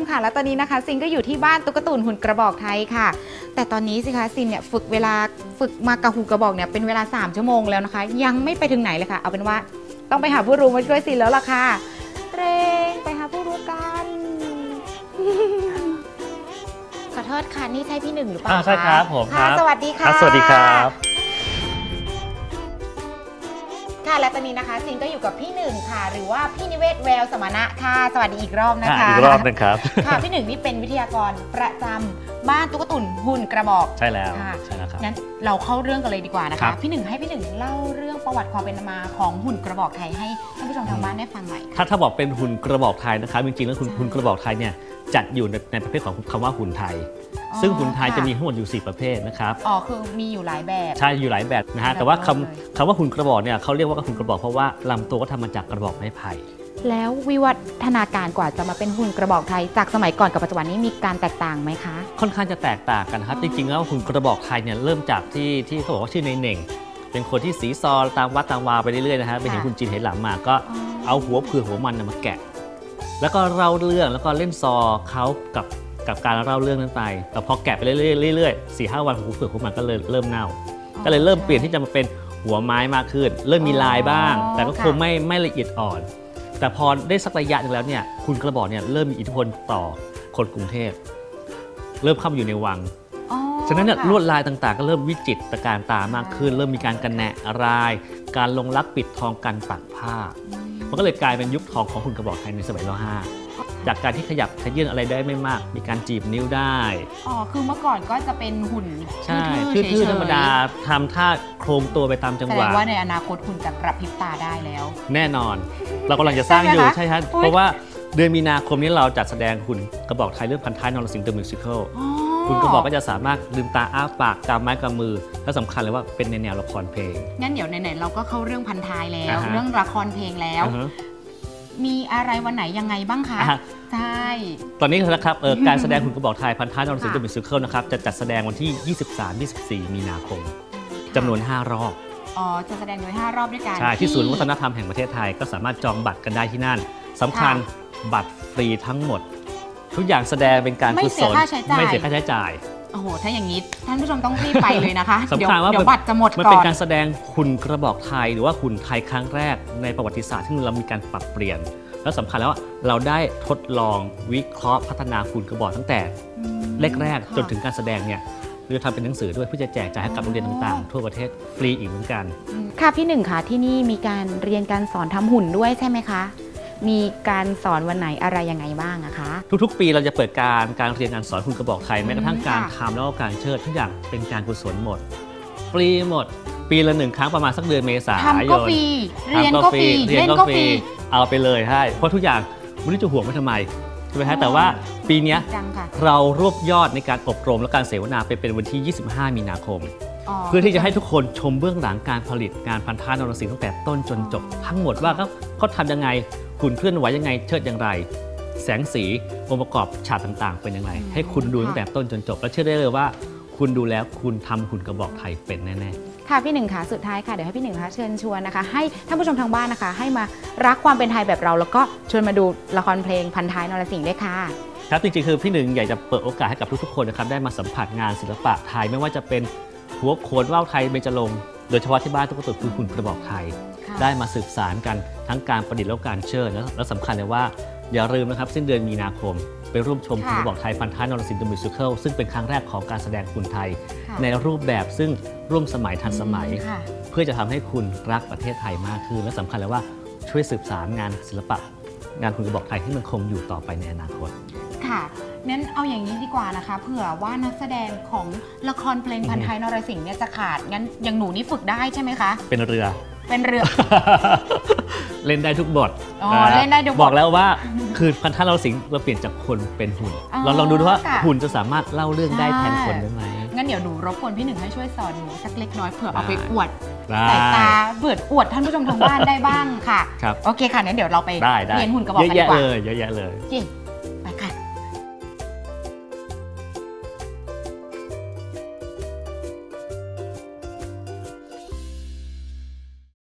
มค่ะ แล้วตอนนี้นะคะซินก็อยู่ที่บ้านตุ๊กตุนหุ่นกระบอกไทยค่ะ แต่ตอนนี้สิคะซินเนี่ยฝึกเวลาฝึกมากระหูกระบอกเนี่ยเป็นเวลา 3 ชั่วโมงแล้วนะคะ ยังไม่ไปถึงไหนเลยค่ะ เอาเป็นว่าต้องไปหาผู้รู้มาช่วยซินแล้วล่ะค่ะเรงไปหาผู้รู้กันขอโทษค่ะนี่ใช่พี่หนึ่งหรือเปล่าอ่าใช่ครับผมค่ะครับสวัสดีค่ะครับสวัสดีครับ ค่ะ และตอนนี้นะคะซินก็อยู่กับพี่หนึ่งค่ะ หรือว่าพี่นิเวศแววสมณะค่ะ สวัสดีอีกรอบนะอะคะอีกรอบหนึงครับค่ะพี่หนึ่งนี่เป็นวิทยากรประจำบ้านตุ๊กตุนหุ่นกระบอกใช่แล้วค่ะใช่แล้วครับงั้นเราเข้าเรื่องกันเลยดีกว่านะครัคะบพี่หนึ่งให้พี่หนึ่งเล่าเรื่องประวัติความเป็นมาของหุ่นกระบอกไทยให้ท่านผู้ชมทางบ้านได้ฟังหน่อยค่ะถ้าถ้าบอกเป็นหุ่นกระบอกไทยนะครับจริงๆแล้วหุ่นใช่หุ่นกระบอกไทยเนี่ย จัดอยู่ในในประเภทของคำว่าหุ่นไทยอ๋อซึ่งหุ่นไทยค่ะจะมีทั้งหมดอยู่ 4 ประเภทนะครับ อ๋อ คือมีอยู่หลายแบบใช่อยู่หลายแบบนะฮะแบบแต่ว่าคำเลยคำว่าหุ่นกระบอกเนี่ยเขาเรียกว่าหุ่นกระบอกเพราะว่าลำตัวก็ทำมาจากกระบอกไม้ไผ่ แล้ววิวัฒนาการกว่าจะมาเป็นหุ่นกระบอกไทย จากสมัยก่อนกับปัจจุบันนี้มีการแตกต่างไหมคะ ค่อนข้างจะแตกต่างกันครับอ๋จอริงๆแล้วหุ่นกระบอกไทยเนี่ยเริ่มจากที่ที่เขาบอกว่าชื่อในเหน่งเป็นคนที่สีซอตามวัดตามวาไปเรื่อยๆนะฮะไปเห็นหุ่นจีนเห็นหลังมาก็อ๋อเอาหัวเผือกหัวมันน่ะมาแกะ แล้วก็เล่าเรื่องแล้วก็เล่นซอเขากับกับการเล่าเรื่องนั้นไป แต่พอแกะไปเรื่อยๆเรื่อยๆสี่ห้าวันหัวเผือกหัวมันก็เลยเริ่มเน่า ก็เลยเริ่มเปลี่ยนที่จะมาเป็นหัวไม้มากขึ้น เริ่มมีลายบ้างอ๋อแต่ก็คงค่ะไม่ไม่ละเอียดอ่อน แต่พอได้สักระยะหนึงแล้วเนี่ยคุณกระบอกเนี่ยเริ่มมีอิทธิพลต่อคนกรุงเทพ เริ่มเข้ามาอยู่ในวังอ๋อฉะนั้นเนี่ยค่ะลวดลายต่างๆ ก็เริ่มวิจิตรการตามากขึ้น เริ่มมีการกันแหนะราย การลงลักปิดทองกันปักผ้า มันก็เลยกลายเป็นยุคทองของหุ่นกระบอกไทยในสมัยรห้าจากการที่ขยับขยื่นอะไรได้ไม่มาก มีการจีบนิ้วได้ อ๋อ คือเมื่อก่อนก็จะเป็นหุ่นใช่ทื่ทื่ออๆๆธรรมดาทำท่าโครงตัวไปตามจังแสหดวะงว่าในอนาคตหุ่นจะกระพริบตาได้แล้ว แน่นอน เรากำลังจะสร้างอยู่ใช่ไหมคะใช่ครับอุ๊ยเพราะว่าเดือนมีนาคมนี้เราจัดแสดงหุ่นกระบอกไทยเรื่องพันท้ายนรสิงห์เดอะมิวสิควลอ๋อ คุณกระบอกก็จะสามารถลืมตาอ้าปากกำไม้กำมือ และสำคัญเลยว่าเป็นในแนวละครเพลง งั้นเดี๋ยวไหนๆเราก็เข้าเรื่องพันท้ายแล้วอ่าฮะเรื่องละครเพลงแล้วอ่าฮะมีอะไรวันไหนยังไงบ้างคะอ่าฮะใช่ตอนนี้นะครับเอ่อการแสดงหุ่นกระบอกไทยพันท้ายนรสิงห์เดอะมิวสิควลนะครับจะจัดแสดงวันที่ 23-24 มีนาคมจำนวน 5 รอบอ๋อจะแสดงโดย 5 รอบด้วยกันใช่ ที่ศูนย์วัฒนธรรมแห่งประเทศไทยก็สามารถจองบัตรกันได้ที่นั่นสำคัญบัตรฟรีทั้งหมด ทุกอย่างแสดงเป็นการไม่กุเสีศยลค่าใช้จ่ายไม่เสียค่าใช้จ่ายโอ้โห ถ้าอย่างนี้ ท่านผู้ชมต้องรีบไปเลยนะคะสำเดี๋ยวคัญว่าเดี๋ยวบัตรจะหมดมันก่เป็นอนการแสดงหุ่นกระบอกไทยหรือว่าหุ่นไทยครั้งแรกในประวัติศาสตร์ที่เรามีการปรับเปลี่ยน แล้วสำคัญแล้วว่าเราได้ทดลองวิเคราะห์พัฒนาหุ่นกระบอกตั้งแต่อืมแรกๆค่ะจนถึงการแสดงเนี่ยเราจะทำเป็นหนังสือด้วยเพื่อจะแจกจ่ายให้กับโรงเรียนต่างๆ ทั่วประเทศฟรีอีกเหมือนกันอืมค่ะพี่หนึ่งค่ะที่นี่มีการเรียนการสอนทำหุ่นด้วยใช่ไหมคะ มีการสอนวันไหนอะไรยังไงบ้างอะคะ ทุกๆ ปีเราจะเปิดการการเรียนการสอนหุ่นกระบอกไทยแม้กระทั่งการค่ะทำแล้วก็การเชิดทุกอย่างเป็นการกุศลหมดฟรีหมด ปีละหนึ่งครั้งประมาณสักเดือนเมษายทำก็นฟรีเรียนก็ฟรีเรียนเล่นก็ก็ฟฟรีรีเอาไปเลยใช่เพราะทุกอย่างไม่รู้จะห่วงไว้ทำไมใช่ไหมอ๋ฮะอแต่ว่าปีเนี้ยจังค่ะเรารวบยอดในการอบรมและการเสวนาไปเป็นวันที่ 25 มีนาคม เพื่อที่จะให้ทุกคนชมเบื้องหลังการผลิตงานพันธะนรสิงห์ตั้งแต่ต้นจนจบ ทั้งหมดว่าเขาเขาทำยังไงหุ่นเคลื่อนไหวยังไงเชิดอย่างไร แสงสีองค์ประกอบฉากต่างๆ เป็นยังไงอืมให้คุณดูค่ะตั้งแต่ต้นจนจบ แล้วเชื่อได้เลยว่า คุณดูแล้วคุณทำหุ่นกระบอกไทยเป็นแน่ค่ะพี่หนึ่งค่ะสุดท้ายค่ะเดี๋ยวให้พี่หนึ่งนะคะเชิญชวนนะคะ ให้ท่านผู้ชมทางบ้านนะคะ ให้มารักความเป็นไทยแบบเรา แล้วก็ชวนมาดูละครเพลงพันท้ายนรสิงห์ด้วยค่ะๆครับจริงๆคือพี่หนึ่งอยากจะเปิดโอกาสให้กับทุกๆคนนะครับได้มาสัมผัสงานศิลปะไทยไม่ว่าจะเป็น หัวโขนว่าวไทยเบญจรงค์โดยเฉพาะที่บ้านทุกตุคือหุ่นกระบอกไทยได้มาสืบสารกันทั้งการประดิษฐ์และการเชิดและและสำคัญเลยว่า อย่าลืมนะครับสิ้นเดือนมีนาคม ไปร่วมชมค่ะคุณบอกไทยพันท้ายนรสิงห์เดอะมิวสิควลซึ่งเป็นครั้งแรกของการแสดงคุณไทย ค่ะในรูปแบบซึ่งร่วมสมัยทันสมัย ค่ะ เพื่อจะทำให้คุณรักประเทศไทยมากขึ้น และสำคัญเลยว่าช่วยสืบสารงานศิลปะ งานคุณกระบอกไทยให้มันคงอยู่ต่อไปในอนาคต ค่ะงั้นเอาอย่างนี้ดีกว่านะคะเผื่อว่านักแสดงของละครเพลงพันท้ายนรสิงห์เนี่ยจะขาดงั้นอย่างหนูนี่ฝึกได้ใช่ไหมคะ เป็นเรือ เป็นเรือ เล่นได้ทุกบทอ๋อเล่นได้ทุกบทบอกแล้วว่าคือพันธะเราสิงห์เราเปลี่ยนจากคนเป็นหุ่นอ๋อเราลองดูดูว่าค่ะหุ่นจะสามารถเล่าเรื่องได้ใช่แทนคนได้ไหมงั้นเดี๋ยวหนูรบกวนพี่หนึ่งให้ช่วยสอนหนูสักเล็กน้อยเผื่อเอาไปได้อวดได้สายตาเบื่ออวดท่านผู้ชมทางบ้านได้บ้างค่ะครับโอเคค่ะงั้นเดี๋ยวเราไปได้ได้เรียนหุ่นกระบอกเยอะกันดีแยะกว่าเลยเยอะแยะเลยโอเค